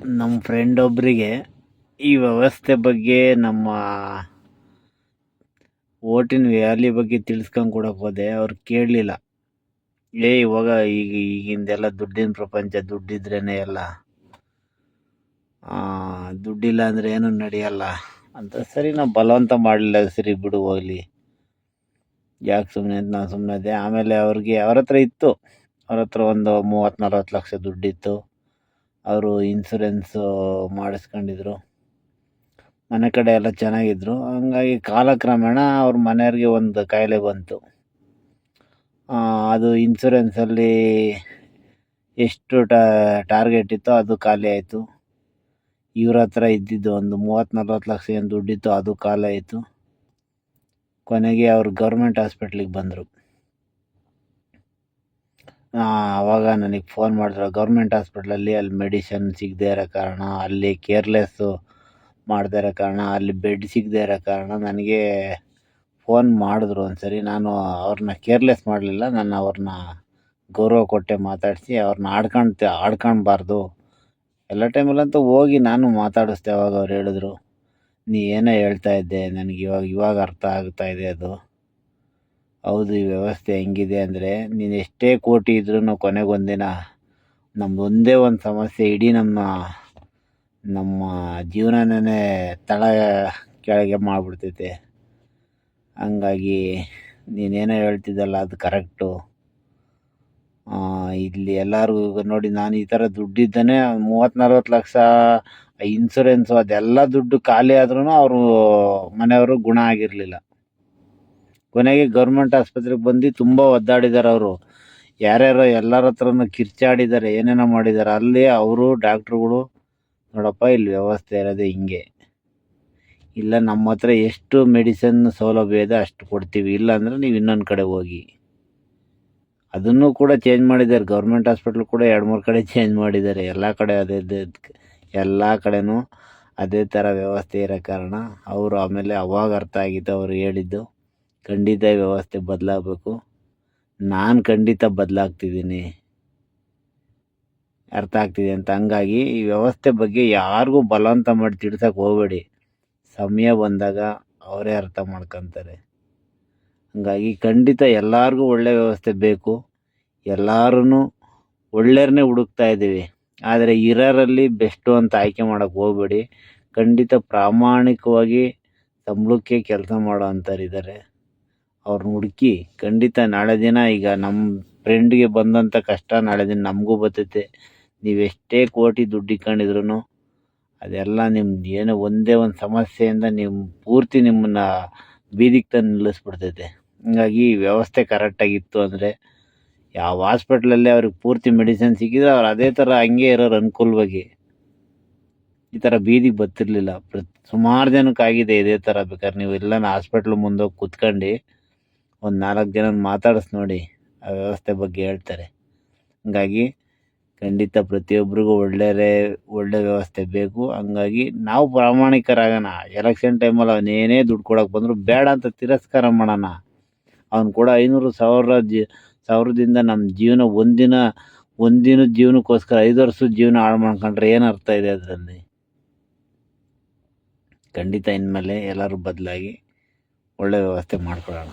ನಮ್ಮ ಫ್ರೆಂಡ್ ಒಬ್ಬರಿಗೆ ಈ ವ್ಯವಸ್ಥೆ ಬಗ್ಗೆ ನಮ್ಮ ಓಟಿನ ವ್ಯಾಲಿ ಬಗ್ಗೆ ತಿಳಿಸ್ಕೊಂಡು ಕೊಡಕ್ಕೆ ಹೋದೆ. ಅವ್ರು ಕೇಳಲಿಲ್ಲ. ಏ, ಇವಾಗ ಈಗ ಈಗಿಂದೆಲ್ಲ ದುಡ್ಡಿನ ಪ್ರಪಂಚ ದುಡ್ಡಿದ್ರೇ ಎಲ್ಲ ದುಡ್ಡಿಲ್ಲ ಅಂದರೆ ಏನೂ ನಡೆಯಲ್ಲ. ಅಂತ ಸರಿ, ನಾವು ಬಲವಂತ ಮಾಡಲಿಲ್ಲ. ಸರಿ, ಬಿಡು, ಹೋಗಲಿ. ಯಾಕೆ ಸುಮ್ಮನೆ ಅಂತ ನಾನು ಸುಮ್ಮನೆ ಆಮೇಲೆ ಅವ್ರಿಗೆ, ಅವ್ರ ಹತ್ರ ಇತ್ತು. ಅವ್ರ ಹತ್ರ ಒಂದು ಮೂವತ್ತು ನಲ್ವತ್ತು ಲಕ್ಷ ದುಡ್ಡಿತ್ತು. ಅವರು ಇನ್ಸೂರೆನ್ಸು ಮಾಡಿಸ್ಕೊಂಡಿದ್ರು. ಮನೆ ಕಡೆ ಎಲ್ಲ ಚೆನ್ನಾಗಿದ್ರು. ಹಂಗಾಗಿ ಕಾಲಕ್ರಮೇಣ ಅವ್ರ ಮನೆಯವ್ರಿಗೆ ಒಂದು ಕಾಯಿಲೆ ಬಂತು. ಅದು ಇನ್ಸೂರೆನ್ಸಲ್ಲಿ ಎಷ್ಟು ಟಾರ್ಗೆಟ್ ಇತ್ತೋ ಅದು ಖಾಲಿ ಆಯಿತು. ಇವ್ರ ಹತ್ರ ಇದ್ದಿದ್ದು ಒಂದು ಮೂವತ್ತು ನಲ್ವತ್ತು ಲಕ್ಷ ಏನು ದುಡ್ಡಿತ್ತು ಅದು ಖಾಲಿ ಆಯಿತು. ಕೊನೆಗೆ ಅವ್ರು ಗೌರ್ಮೆಂಟ್ ಹಾಸ್ಪಿಟ್ಲಿಗೆ ಬಂದರು. ಆವಾಗ ನನಗೆ ಫೋನ್ ಮಾಡಿದ್ರು ಗೌರ್ಮೆಂಟ್ ಹಾಸ್ಪಿಟ್ಲಲ್ಲಿ ಅಲ್ಲಿ ಮೆಡಿಸನ್ ಸಿಗದೇ ಇರೋ ಕಾರಣ, ಅಲ್ಲಿ ಕೇರ್ಲೆಸ್ಸು ಮಾಡದೇ ಇರೋ ಕಾರಣ, ಅಲ್ಲಿ ಬೆಡ್ ಸಿಗದೇ ಇರೋ ಕಾರಣ ನನಗೆ ಫೋನ್ ಮಾಡಿದ್ರು ಒಂದ್ಸರಿ. ನಾನು ಅವ್ರನ್ನ ಕೇರ್ಲೆಸ್ ಮಾಡಲಿಲ್ಲ, ನಾನು ಅವ್ರನ್ನ ಗೌರವ ಕೊಟ್ಟೆ ಮಾತಾಡಿಸಿ ಅವ್ರನ್ನ ಆಡ್ಕೊಳ್ತೆ ಆಡ್ಕೊಳ್ಬಾರ್ದು ಎಲ್ಲ ಟೈಮಲ್ಲಂತೂ ಹೋಗಿ ನಾನು ಮಾತಾಡಿಸ್ದೆ ಅವಾಗ ಅವ್ರು ಹೇಳಿದ್ರು. ನೀ ಏನೋ ಹೇಳ್ತಾ ಇದ್ದೆ, ನನಗೆ ಇವಾಗ ಇವಾಗ ಅರ್ಥ ಆಗ್ತಾ ಇದೆ ಅದು. ಹೌದು, ಈ ವ್ಯವಸ್ಥೆ ಹೆಂಗಿದೆ ಅಂದರೆ ನೀನು ಎಷ್ಟೇ ಕೋಟಿ ಇದ್ರೂ ಕೊನೆಗೊಂದಿನ ನಮ್ದು ಒಂದೇ ಒಂದು ಸಮಸ್ಯೆ ಇಡೀ ನಮ್ಮ ನಮ್ಮ ಜೀವನನೇ ತಳ ಕೆಳಗೆ ಮಾಡಿಬಿಡ್ತೈತೆ. ಹಂಗಾಗಿ ನೀನೇನೋ ಹೇಳ್ತಿದ್ದಲ್ಲ, ಅದು ಕರೆಕ್ಟು. ಇಲ್ಲಿ ಎಲ್ಲರಿಗೂ ನೋಡಿ, ನಾನು ಈ ಥರ ದುಡ್ಡಿದ್ದಾನೆ ಮೂವತ್ತು ನಲ್ವತ್ತು ಲಕ್ಷ ಇನ್ಸೂರೆನ್ಸು ಅದೆಲ್ಲ ದುಡ್ಡು ಖಾಲಿ ಆದ್ರೂ ಅವರು ಮನೆಯವರು ಗುಣ ಆಗಿರಲಿಲ್ಲ. ಕೊನೆಗೆ ಗೌರ್ಮೆಂಟ್ ಆಸ್ಪತ್ರೆಗೆ ಬಂದು ತುಂಬ ಒದ್ದಾಡಿದ್ದಾರೆ ಅವರು. ಯಾರ್ಯಾರೋ ಎಲ್ಲರ ಹತ್ರನೂ ಕಿರ್ಚಾಡಿದ್ದಾರೆ ಏನೇನೋ ಮಾಡಿದ್ದಾರೆ ಅಲ್ಲಿ ಅವರು, ಡಾಕ್ಟ್ರುಗಳು, ನೋಡಪ್ಪ, ಇಲ್ಲಿ ವ್ಯವಸ್ಥೆ ಇರೋದು ಹಿಂಗೆ. ಇಲ್ಲ, ನಮ್ಮ ಹತ್ರ ಎಷ್ಟು ಮೆಡಿಸನ್ ಸೌಲಭ್ಯ ಇದೆ ಅಷ್ಟು ಕೊಡ್ತೀವಿ. ಇಲ್ಲ ಅಂದರೆ ನೀವು ಇನ್ನೊಂದು ಕಡೆ ಹೋಗಿ. ಅದನ್ನು ಕೂಡ ಚೇಂಜ್ ಮಾಡಿದ್ದಾರೆ. ಗೌರ್ಮೆಂಟ್ ಹಾಸ್ಪಿಟ್ಲ್ ಕೂಡ ಎರಡು ಮೂರು ಕಡೆ ಚೇಂಜ್ ಮಾಡಿದ್ದಾರೆ. ಎಲ್ಲ ಕಡೆ ಅದೇ ಎಲ್ಲ ಕಡೆನೂ ಅದೇ ಥರ ವ್ಯವಸ್ಥೆ ಇರೋ ಕಾರಣ ಅವರು ಆಮೇಲೆ ಅವಾಗ ಅರ್ಥ ಆಗಿತ್ತು ಅವರು ಹೇಳಿದ್ದು. ಖಂಡಿತ ವ್ಯವಸ್ಥೆ ಬದಲಾಗಬೇಕು. ನಾನು ಖಂಡಿತ ಬದಲಾಗ್ತಿದ್ದೀನಿ. ಅರ್ಥ ಆಗ್ತಿದೆ ಅಂತ. ಹಂಗಾಗಿ ಈ ವ್ಯವಸ್ಥೆ ಬಗ್ಗೆ ಯಾರಿಗೂ ಬಲವಂತ ಮಾಡಿ ತಿಳ್ಸೋಕೆ ಹೋಗಬೇಡಿ. ಸಮಯ ಬಂದಾಗ ಅವರೇ ಅರ್ಥ ಮಾಡ್ಕೊತಾರೆ. ಹಂಗಾಗಿ ಖಂಡಿತ ಎಲ್ಲರಿಗೂ ಒಳ್ಳೆ ವ್ಯವಸ್ಥೆ ಬೇಕು. ಎಲ್ಲರೂ ಒಳ್ಳೆಯರನ್ನೇ ಹುಡುಕ್ತಾ ಇದ್ದೀವಿ. ಆದರೆ ಇರೋರಲ್ಲಿ ಬೆಸ್ಟು ಅಂತ ಆಯ್ಕೆ ಮಾಡೋಕ್ಕೆ ಹೋಗಬೇಡಿ. ಖಂಡಿತ ಪ್ರಾಮಾಣಿಕವಾಗಿ ಸಂಬಳಕ್ಕೆ ಕೆಲಸ ಮಾಡೋ ಅಂಥವ್ರಿದ್ದಾರೆ ಅವ್ರನ್ನ ಹುಡುಕಿ ಖಂಡಿತ ನಾಳೆ ದಿನ ಈಗ ನಮ್ಮ ಫ್ರೆಂಡ್ಗೆ ಬಂದಂಥ ಕಷ್ಟ ನಾಳೆ ದಿನ ನಮಗೂ ಬರ್ತೈತೆ. ನೀವೆಷ್ಟೇ ಕೋಟಿ ದುಡ್ಡು ಇಕ್ಕೊಂಡಿದ್ರು ಅದೆಲ್ಲ ನಿಮ್ದು ಏನೋ ಒಂದೇ ಒಂದು ಸಮಸ್ಯೆಯಿಂದ ನಿಮ್ಮ ಪೂರ್ತಿ ನಿಮ್ಮನ್ನು ಬೀದಿಗೆ ತಂದು ನಿಲ್ಲಿಸ್ಬಿಡ್ತೈತೆ. ಹೀಗಾಗಿ ವ್ಯವಸ್ಥೆ ಕರೆಕ್ಟಾಗಿತ್ತು ಅಂದರೆ ಯಾವ ಹಾಸ್ಪಿಟ್ಲಲ್ಲೇ ಅವ್ರಿಗೆ ಪೂರ್ತಿ ಮೆಡಿಸಿನ್ ಸಿಕ್ಕಿದ್ರೆ ಅವ್ರು ಅದೇ ಥರ ಹಂಗೆ ಇರೋರು ಅನುಕೂಲವಾಗಿ ಈ ಥರ ಬೀದಿಗೆ ಬತ್ತಿರಲಿಲ್ಲ ಪ್ರತಿ, ಸುಮಾರು ಜನಕ್ಕೆ ಆಗಿದೆ ಇದೇ ಥರ ಬೇಕಾದ್ರೆ ನೀವು ಎಲ್ಲ ಹಾಸ್ಪಿಟ್ಲ್ ಮುಂದೆ ಹೋಗಿ ಕುತ್ಕೊಂಡು ಒಂದು ನಾಲ್ಕು ಜನ ಮಾತಾಡಿಸ್ ನೋಡಿ ಆ ವ್ಯವಸ್ಥೆ ಬಗ್ಗೆ ಹೇಳ್ತಾರೆ. ಹಂಗಾಗಿ ಖಂಡಿತ ಪ್ರತಿಯೊಬ್ಬರಿಗೂ ಒಳ್ಳೆಯದೇ ಒಳ್ಳೆ ವ್ಯವಸ್ಥೆ ಬೇಕು. ಹಂಗಾಗಿ ನಾವು ಪ್ರಾಮಾಣಿಕರಾಗೋಣ. ಎಲೆಕ್ಷನ್ ಟೈಮಲ್ಲಿ ಅವನೇನೇ ದುಡ್ಡು ಕೊಡೋಕೆ ಬಂದರೂ ಬೇಡ ಅಂತ ತಿರಸ್ಕಾರ ಮಾಡೋಣ. ಅವ್ನು ಕೂಡ ಐನೂರು ಸಾವಿರ ಜಿ, ಸಾವಿರದಿಂದ ನಮ್ಮ ಜೀವನ ಒಂದಿನ ಒಂದಿನ ಜೀವನಕ್ಕೋಸ್ಕರ ಐದು ವರ್ಷದ ಜೀವನ ಹಾಳು ಮಾಡ್ಕೊಂಡ್ರೆ ಏನು ಅರ್ಥ ಇದೆ ಅದರಲ್ಲಿ? ಖಂಡಿತ ಇನ್ಮೇಲೆ ಎಲ್ಲರೂ ಬದಲಾಗಿ ಒಳ್ಳೆ ವ್ಯವಸ್ಥೆ ಮಾಡ್ಕೊಳ್ಳೋಣ.